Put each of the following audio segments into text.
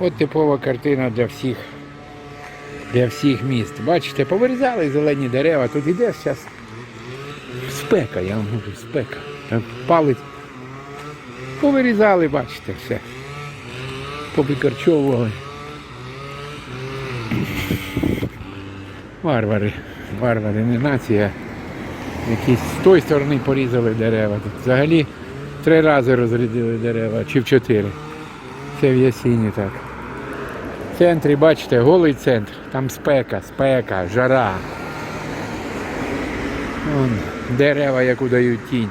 От типова картина для всіх, для всіх міст. Бачите, повирізали зелені дерева, тут іде зараз спека, я вам говорю, спека. Там палить. Повирізали, бачите, все. Повикорчовували. Варвари, варвари, не нація. Якісь з тої сторони порізали дерева. Взагалі три рази розрядили дерева, чи в чотири. Це в Ясіні так. Центрі, бачите, голий центр. Там спека, спека, жара. Вон, дерева, яку дають тінь.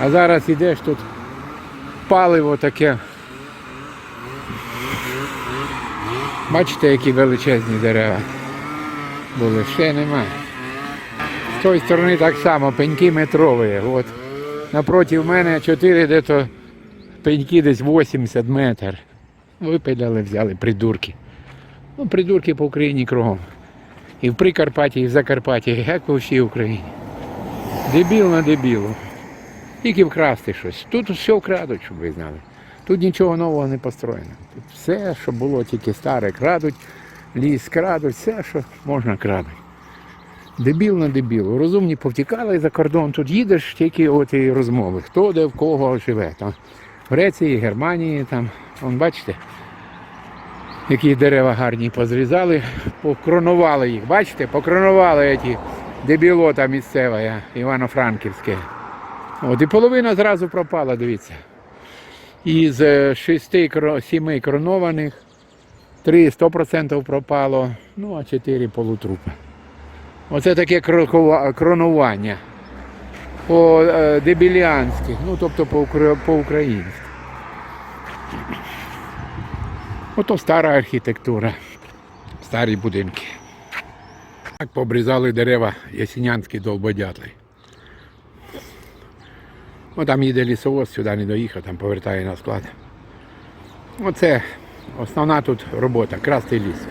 А зараз ідеш тут паливо таке. Бачите, які величезні дерева були, ще немає. З тої сторони так само, пеньки метрові. От. Напроти мене 4 де-то пеньки десь 80 метр. Випиляли, взяли придурки. Ну, придурки по Україні кругом. І в Прикарпатті, і в Закарпатті, як по всій Україні. Дебіл на дебілу. Тільки вкрасти щось. Тут все вкрадуть, щоб ви знали. Тут нічого нового не построєно. Тут все, що було тільки старе, крадуть, ліс крадуть, все, що можна крадуть. Дебіл на дебілу. Розумні повтікали за кордон. Тут їдеш тільки от і розмови. Хто де в кого живе. Там в Греції, Германії, там, вон бачите, які дерева гарні позрізали, покронували їх. Бачите, покронували ті дебілота місцеве, Івано-Франківське. От і половина зразу пропала, дивіться. Із е, шести сіми кронованих, три 100% пропало, ну а чотири полутрупи. Оце таке кронування по е, дебіліанськи, ну тобто по-українськи. Ото стара архітектура, старі будинки. Так пообрізали дерева ясінянські долбодятли. О, там їде лісовоз, сюди не доїхав, там повертає на склад. Оце основна тут робота красти ліс.